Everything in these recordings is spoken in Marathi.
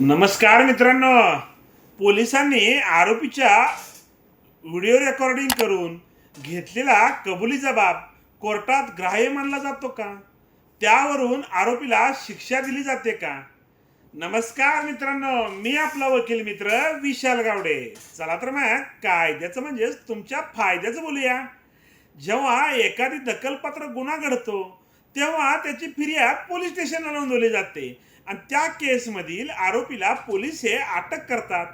नमस्कार मित्रांनो. पोलिसांनी आरोपीच्या व्हिडिओ रेकॉर्डिंग करून घेतलेला कबुली जबाब कोर्टात ग्राह्य मानला जातो का? त्यावरून आरोपीला शिक्षा दिली जाते का? नमस्कार मित्रांनो मी आपला वकील मित्र विशाल गावडे. चला तर मग कायद्याचं म्हणजेच तुमच्या फायद्याचं बोलूया. जेव्हा एखादी दखलपात्र गुन्हा घडतो तेव्हा त्याची फिर्याद पोलीस स्टेशनला नोंदवली जाते. आणि त्या केसमधील आरोपीला पोलीस हे अटक करतात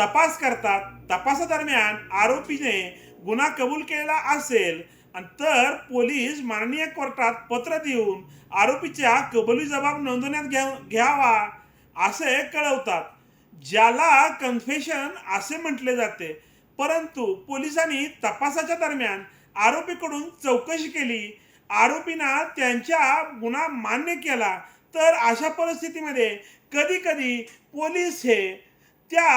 तपास करतात. तपासादरम्यान आरोपीने गुन्हा कबूल केलेला असेल आणि तर पोलीस माननीय कोर्टात पत्र देऊन आरोपीच्या कबुली जबाब नोंदवण्यात घ्या घ्यावा असे कळवतात. ज्याला कन्फेशन असे म्हटले जाते. परंतु पोलिसांनी तपासाच्या दरम्यान आरोपीकडून चौकशी केली. आरोपींना त्यांच्या गुन्हा मान्य केला. तर अशा परिस्थितीमध्ये कधीकधी पोलीस हे त्या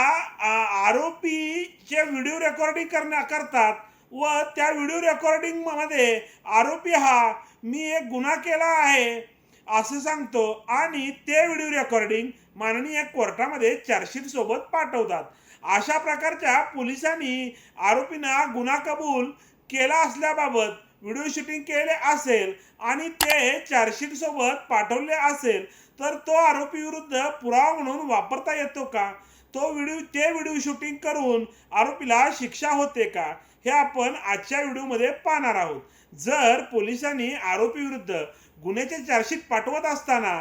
आरोपीचे व्हिडिओ रेकॉर्डिंग करण्या करतात व त्या व्हिडिओ रेकॉर्डिंगमध्ये आरोपी हा मी एक गुन्हा केला आहे असं सांगतो. आणि ते व्हिडिओ रेकॉर्डिंग माननीय कोर्टामध्ये चार्जशीटसोबत पाठवतात. अशा प्रकारच्या पोलिसांनी आरोपींना गुन्हा कबूल केला असल्याबाबत व्हिडिओ शूटिंग केले असेल आणि ते चार्जशीटसोबत पाठवले असेल तर तो आरोपी विरुद्ध पुरावा म्हणून वापरता येतो का? तो व्हिडिओ ते व्हिडिओ शूटिंग करून आरोपीला शिक्षा होते का? हे आपण आजच्या व्हिडिओमध्ये पाहणार आहोत. जर पोलिसांनी आरोपी विरुद्ध गुन्ह्याचे चार्जशीट पाठवत असताना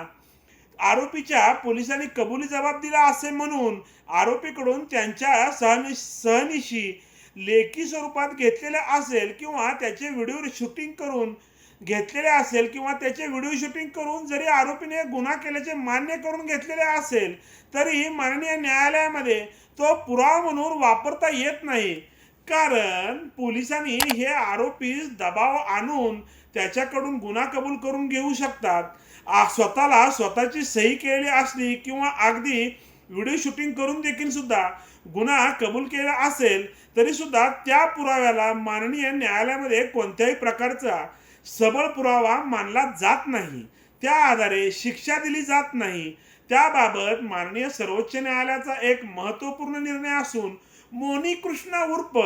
आरोपीच्या पोलिसांनी कबुली जबाब दिला असे म्हणून आरोपीकडून त्यांच्या सहनि सहनिशी लेखी स्वरूपात घेतलेले असेल किंवा त्याचे व्हिडिओ शूटिंग करून घेतलेले असेल किंवा त्याचे व्हिडिओ शूटिंग करून जरी आरोपीने गुन्हा केल्याचे मान्य करून घेतलेले असेल तरी माननीय न्यायालयामध्ये तो पुरावा म्हणून वापरता येत नाही. कारण पोलिसांनी हे आरोपी दबाव आणून त्याच्याकडून गुन्हा कबूल करून घेऊ शकतात. स्वतःला स्वतःची सही केलेली असली किंवा अगदी व्हिडिओ शूटिंग करून देखील सुद्धा गुन्हा कबूल केला असेल तरी सुद्धा त्या पुराव्याला माननीय न्यायालयामध्ये कोणत्याही प्रकारचा सबळ पुरावा मानला जात नाही. त्या आधारे शिक्षा दिली जात नाही. त्याबाबत माननीय सर्वोच्च न्यायालयाचा एक महत्त्वपूर्ण निर्णय असून मोनी कृष्णा उर्फ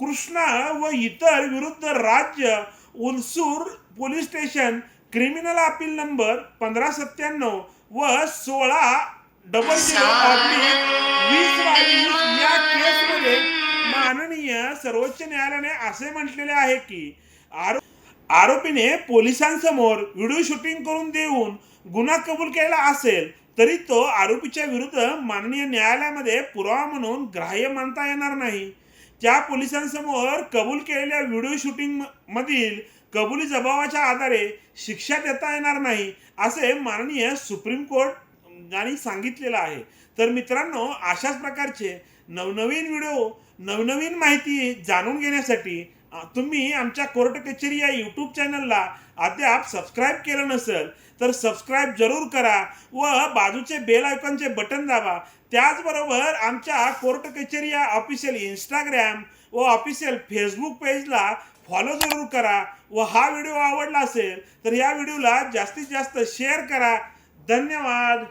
कृष्णा व इतर विरुद्ध राज्य Ulsoor police station criminal appeal number पंधरा सत्त्याण्णव व सोळा डबल झिरो ऑब्लिक वीस बावीस या केसमध्ये माननीय सर्वोच्च न्यायालयाने असे म्हटलेले आहे की आरो आरोपीने पोलिसांसमोर व्हिडिओ शूटिंग करून देऊन गुन्हा कबूल केला असेल तरी तो आरोपीच्या विरुद्ध माननीय न्यायालयामध्ये पुरावा म्हणून ग्राह्य मानता येणार नाही. त्या पोलिसांसमोर कबूल केलेल्या व्हिडिओ शूटिंग मधील कबुली जबाबाच्या आधारे शिक्षा देता येणार नाही असे माननीय सुप्रीम कोर्ट यांनी सांगितलेलं आहे. तर मित्रांनो अशाच प्रकारचे नवनवीन व्हिडिओ नवनवीन माहिती जाणून घेण्यासाठी तुम्ही आमच्या कोर्ट कचेरी या यूट्यूब चॅनलला अद्याप सबस्क्राईब केलं नसेल तर सबस्क्राईब जरूर करा व बाजूचे बेल आयकॉनचे बटन दाबा. त्याचबरोबर आमच्या कोर्ट कचेरी या ऑफिशियल इंस्टाग्राम व ऑफिशियल फेसबुक पेजला फॉलो जरूर करा व हा व्हिडिओ आवडला असेल तर या व्हिडिओला जास्तीत जास्त शेअर करा. धन्यवाद.